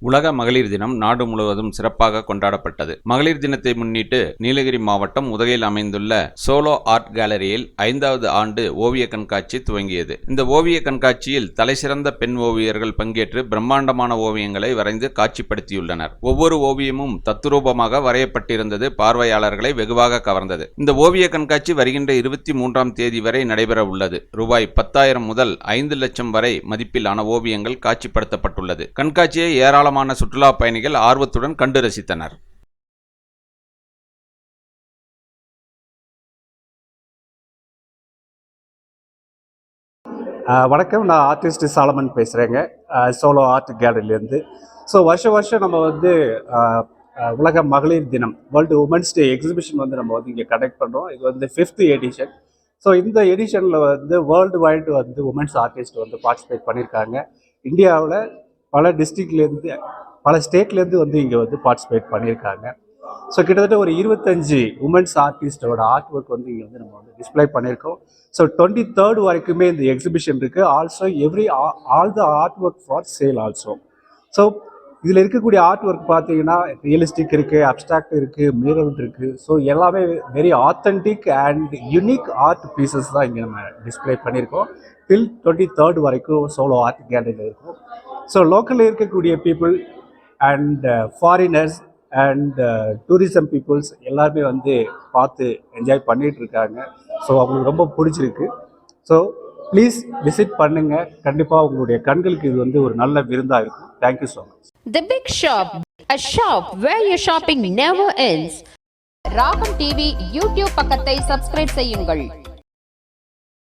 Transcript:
உலக மகளிர் தினம் நாடு முழுவதும் சிறப்பாக கொண்டாடப்பட்டது. மகளிர் தினத்தை முன்னிட்டு நீலகிரி மாவட்டம் உதகையில் அமைந்துள்ள சோலோ ஆர்ட் கேலரியில் ஐந்தாவது ஆண்டு ஓவிய கண்காட்சி துவங்கியது. இந்த ஓவிய கண்காட்சியில் தலைசிறந்த பெண் ஓவியர்கள் பங்கேற்று பிரம்மாண்டமான ஓவியங்களை வரைந்து காட்சிப்படுத்தியுள்ளனர். ஒவ்வொரு ஓவியமும் தத்துரூபமாக வரையப்பட்டிருந்தது பார்வையாளர்களை வெகுவாக கவர்ந்தது. இந்த ஓவிய கண்காட்சி வருகின்ற இருபத்தி மூன்றாம் தேதி வரை நடைபெற உள்ளது. ரூபாய் பத்தாயிரம் முதல் ஐந்து லட்சம் வரை மதிப்பிலான ஓவியங்கள் காட்சிப்படுத்தப்பட்டுள்ளது. கண்காட்சியை ஏராளமான சுற்றுலா பயணிகள் ஆர்வத்துடன் கண்டு ரசித்தனர். வணக்கம். நான் ஆர்டிஸ்ட் சாலமன் பேசுகிறேங்க சோலோ ஆர்ட் கேலரிலேருந்து ஸோ வருஷம் வருஷம் நம்ம வந்து உலக மகளிர் தினம் வேர்ல்டு உமன்ஸ் டே எக்ஸிபிஷன் வந்து நம்ம வந்து இங்கே கண்டக்ட் பண்ணுறோம் இது வந்து ஃபிஃப்த் எடிஷன் ஸோ இந்த எடிஷனில் வந்து வேர்ல்டு வைடு வந்து உமன்ஸ் ஆர்டிஸ்ட் வந்து பார்ட்டிசிபேட் பண்ணியிருக்காங்க இந்தியாவில் பல டிஸ்ட்ரிக்ட்லேருந்து பல ஸ்டேட்லேருந்து வந்து இங்கே வந்து பார்ட்டிசிபேட் பண்ணியிருக்காங்க. ஸோ கிட்டத்தட்ட ஒரு இருபத்தஞ்சு உமன்ஸ் ஆர்டிஸ்டோட ஆர்ட் ஒர்க் வந்து இங்கே வந்து நம்ம வந்து டிஸ்ப்ளே பண்ணியிருக்கோம். ஸோ டுவெண்ட்டி தேர்ட் வரைக்குமே இந்த எக்ஸிபிஷன் இருக்குது also every all the art work for sale also so இதில் இருக்கக்கூடிய ஆர்ட் ஒர்க் பார்த்தீங்கன்னா ரியலிஸ்டிக் இருக்குது அப்டிராக்ட் இருக்குது மிரல் இருக்குது ஸோ எல்லாமே very authentic and unique art pieces தான் இங்கே நம்ம டிஸ்ப்ளே பண்ணியிருக்கோம். டில் டுவெண்ட்டி தேர்ட் வரைக்கும் சோலோ ஆர்ட் கேலரியில் இருக்கும். ஸோ லோக்கலில் இருக்கக்கூடிய people and foreigners and tourism peoples எல்லாருமே வந்து பார்த்து என்ஜாய் பண்ணிகிட்டு இருக்காங்க ஸோ அவங்களுக்கு ரொம்ப பிடிச்சிருக்கு. ஸோ ப்ளீஸ் விசிட் பண்ணுங்கள் கண்டிப்பாக உங்களுடைய கண்களுக்கு இது வந்து ஒரு நல்ல விருந்தாக இருக்கும். Thank you so much the big shop a shop where you shopping never ends Ragam TV YouTube பக்கத்தை சப்ஸ்கிரைப் செய்யுங்கள்.